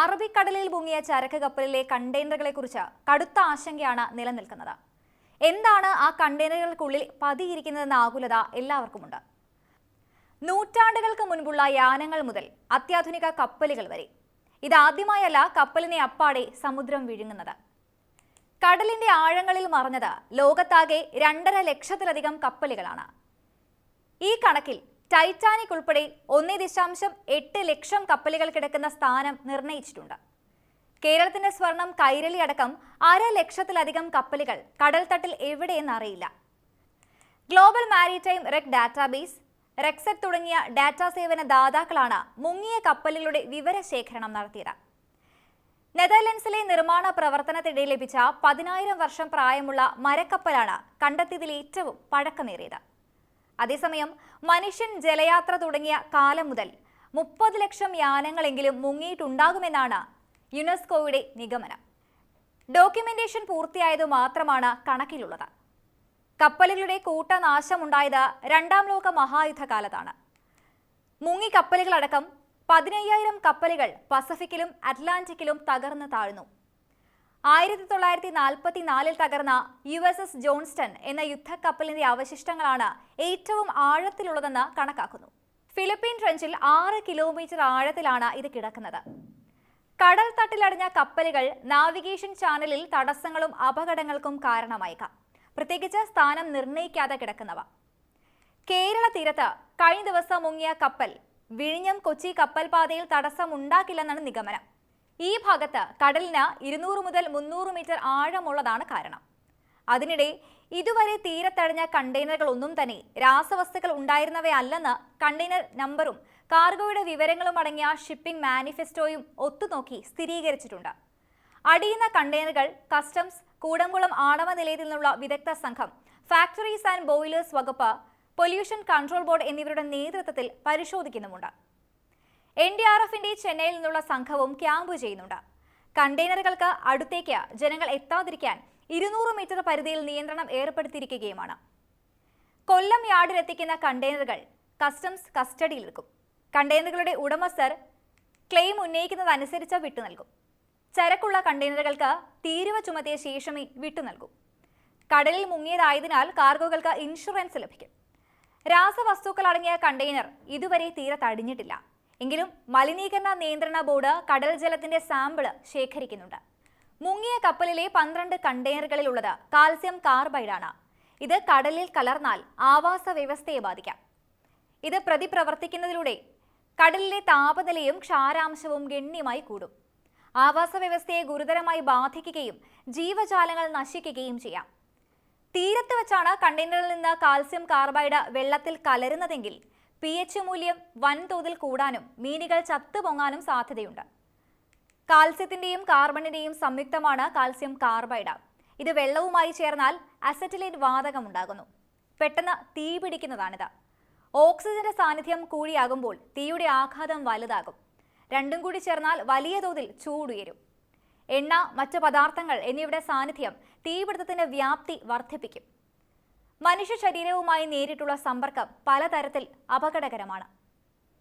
അറബിക്കടലിൽ മുങ്ങിയ ചരക്ക് കപ്പലിലെ കണ്ടെയ്നറുകളെ കുറിച്ച് കടുത്ത ആശങ്കയാണ് നിലനിൽക്കുന്നത്. എന്താണ് ആ കണ്ടെയ്നറുകൾക്കുള്ളിൽ പതിയിരിക്കുന്നതെന്ന ആകുലത എല്ലാവർക്കുമുണ്ട്. നൂറ്റാണ്ടുകൾക്ക് മുൻപുള്ള യാനങ്ങൾ മുതൽ അത്യാധുനിക കപ്പലുകൾ വരെ. ഇതാദ്യമായല്ല കപ്പലിനെ അപ്പാടെ സമുദ്രം വിഴുങ്ങുന്നത്. കടലിന്റെ ആഴങ്ങളിൽ മറഞ്ഞത് ലോകത്താകെ രണ്ടര ലക്ഷത്തിലധികം കപ്പലുകളാണ്. ഈ കണക്കിൽ ടൈറ്റാനിക് ഉൾപ്പെടെ ഒന്നേ ദശാംശം എട്ട് ലക്ഷം കപ്പലുകൾ കിടക്കുന്ന സ്ഥാനം നിർണയിച്ചിട്ടുണ്ട്. കേരളത്തിന്റെ സ്വർണം കൈരളി അടക്കം അര ലക്ഷത്തിലധികം കപ്പലുകൾ കടൽത്തട്ടിൽ എവിടെയെന്ന് അറിയില്ല. Global maritime wreck database wrecksite തുടങ്ങിയ ഡാറ്റാ സേവന ദാതാക്കളാണ് മുങ്ങിയ കപ്പലുകളുടെ വിവരശേഖരണം നടത്തിയത്. നെതർലൻഡ്സിലെ നിർമ്മാണ പ്രവർത്തനത്തിനിടെ ലഭിച്ച പതിനായിരം വർഷം പ്രായമുള്ള മരക്കപ്പലാണ് കണ്ടെത്തിയതിൽ ഏറ്റവും പഴക്കമേറിയത്. അതേസമയം മനുഷ്യൻ ജലയാത്ര തുടങ്ങിയ കാലം മുതൽ മുപ്പത് ലക്ഷം യാനങ്ങളെങ്കിലും മുങ്ങിയിട്ടുണ്ടാകുമെന്നാണ് യുനെസ്കോയുടെ നിഗമനം. ഡോക്യുമെന്റേഷൻ പൂർത്തിയായത് മാത്രമാണ് കണക്കിലുള്ളത്. കപ്പലുകളുടെ കൂട്ടനാശമുണ്ടായത് രണ്ടാം ലോക മഹായുദ്ധകാലത്താണ്. മുങ്ങി കപ്പലുകളടക്കം പതിനയ്യായിരം കപ്പലുകൾ പസഫിക്കിലും അറ്റ്ലാന്റിക്കിലും തകർന്ന് താഴ്ന്നു. ആയിരത്തി തൊള്ളായിരത്തി നാൽപ്പത്തി നാലിൽ തകർന്ന യു എസ് എസ് ജോൺസ്റ്റൺ എന്ന യുദ്ധക്കപ്പലിന്റെ അവശിഷ്ടങ്ങളാണ് ഏറ്റവും ആഴത്തിലുള്ളതെന്ന് കണക്കാക്കുന്നു. ഫിലിപ്പീൻ ട്രഞ്ചിൽ ആറ് കിലോമീറ്റർ ആഴത്തിലാണ് ഇത് കിടക്കുന്നത്. കടൽ തട്ടിലടഞ്ഞ കപ്പലുകൾ നാവിഗേഷൻ ചാനലിൽ തടസ്സങ്ങളും അപകടങ്ങൾക്കും കാരണമായേക്കാം. പ്രത്യേകിച്ച് സ്ഥാനം നിർണയിക്കാതെ കിടക്കുന്നവ. കേരള തീരത്ത് കഴിഞ്ഞ ദിവസം മുങ്ങിയ കപ്പൽ വിഴിഞ്ഞം കൊച്ചി കപ്പൽ പാതയിൽ തടസ്സമുണ്ടാക്കില്ലെന്നാണ് നിഗമനം. ഈ ഭാഗത്ത് കടലിന് ഇരുന്നൂറ് മുതൽ മുന്നൂറ് മീറ്റർ ആഴമുള്ളതാണ് കാരണം. അതിനിടെ ഇതുവരെ തീരത്തടഞ്ഞ കണ്ടെയ്നറുകൾ ഒന്നും തന്നെ രാസവസ്തുക്കൾ ഉണ്ടായിരുന്നവയല്ലെന്ന് കണ്ടെയ്നർ നമ്പറും കാർഗോയുടെ വിവരങ്ങളും അടങ്ങിയ ഷിപ്പിംഗ് മാനിഫെസ്റ്റോയും ഒത്തുനോക്കി സ്ഥിരീകരിച്ചിട്ടുണ്ട്. അടിയുന്ന കണ്ടെയ്നറുകൾ കസ്റ്റംസ് കൂടംകുളം ആണവ നിലയത്തിൽ നിന്നുള്ള വിദഗ്ധ സംഘം ഫാക്ടറീസ് ആൻഡ് ബോയിലേഴ്സ് വകുപ്പ് പൊല്യൂഷൻ കൺട്രോൾ ബോർഡ് എന്നിവരുടെ നേതൃത്വത്തിൽ പരിശോധിക്കുന്നുമുണ്ട്. എൻ ഡി ആർ എഫിന്റെ ചെന്നൈയിൽ നിന്നുള്ള സംഘവും ക്യാമ്പ് ചെയ്യുന്നുണ്ട്. കണ്ടെയ്നറുകൾക്ക് അടുത്തേക്ക് ജനങ്ങൾ എത്താതിരിക്കാൻ ഇരുന്നൂറ് മീറ്റർ പരിധിയിൽ നിയന്ത്രണം ഏർപ്പെടുത്തിയിരിക്കുകയുമാണ്. കൊല്ലം യാർഡിലെത്തിക്കുന്ന കണ്ടെയ്നറുകൾ കസ്റ്റംസ് കസ്റ്റഡിയിലെടുക്കും കണ്ടെയ്നറുകളുടെ ഉടമസ്ഥർ ക്ലെയിം ഉന്നയിക്കുന്നതനുസരിച്ച് വിട്ടു നൽകും. ചരക്കുള്ള കണ്ടെയ്നറുകൾക്ക് തീരുവ ചുമത്തിയ ശേഷമേ വിട്ടു നൽകും. കടലിൽ മുങ്ങിയതായതിനാൽ കാർഗോകൾക്ക് ഇൻഷുറൻസ് ലഭിക്കും. രാസവസ്തുക്കൾ അടങ്ങിയ കണ്ടെയ്നർ ഇതുവരെ തീരെ തടിഞ്ഞിട്ടില്ല. എങ്കിലും മലിനീകരണ നിയന്ത്രണ ബോർഡ് കടൽ ജലത്തിന്റെ സാമ്പിൾ ശേഖരിക്കുന്നുണ്ട്. മുങ്ങിയ കപ്പലിലെ പന്ത്രണ്ട് കണ്ടെയ്നറുകളിലുള്ളത് കാൽസ്യം കാർബൈഡാണ്. ഇത് കടലിൽ കലർന്നാൽ ആവാസ വ്യവസ്ഥയെ ബാധിക്കാം. ഇത് പ്രതിപ്രവർത്തിക്കുന്നതിലൂടെ കടലിലെ താപനിലയും ക്ഷാരാംശവും ഗണ്യമായി കൂടും. ആവാസ വ്യവസ്ഥയെ ഗുരുതരമായി ബാധിക്കുകയും ജീവജാലങ്ങൾ നശിക്കുകയും ചെയ്യാം. തീരത്ത് വെച്ചാണ് കണ്ടെയ്നറിൽ നിന്ന് കാൽസ്യം കാർബൈഡ് വെള്ളത്തിൽ കലരുന്നതെങ്കിൽ പി എച്ച് മൂല്യം വൻതോതിൽ കൂടാനും മീനുകൾ ചത്തുപൊങ്ങാനും സാധ്യതയുണ്ട്. കാൽസ്യത്തിന്റെയും കാർബണിന്റെയും സംയുക്തമാണ് കാൽസ്യം കാർബൈഡ്. ഇത് വെള്ളവുമായി ചേർന്നാൽ അസറ്റിലേറ്റ് വാതകമുണ്ടാകുന്നു പെട്ടെന്ന് തീ പിടിക്കുന്നതാണിത്. ഓക്സിജന്റെ സാന്നിധ്യം കൂടിയാകുമ്പോൾ തീയുടെ ആഘാതം വലുതാകും. രണ്ടും കൂടി ചേർന്നാൽ വലിയ തോതിൽ ചൂടുയരും. എണ്ണ മറ്റ് പദാർത്ഥങ്ങൾ എന്നിവയുടെ സാന്നിധ്യം തീപിടുത്തത്തിന്റെ വ്യാപ്തി വർദ്ധിപ്പിക്കും. മനുഷ്യ ശരീരവുമായി നേരിട്ടുള്ള സമ്പർക്കം പലതരത്തിൽ അപകടകരമാണ്.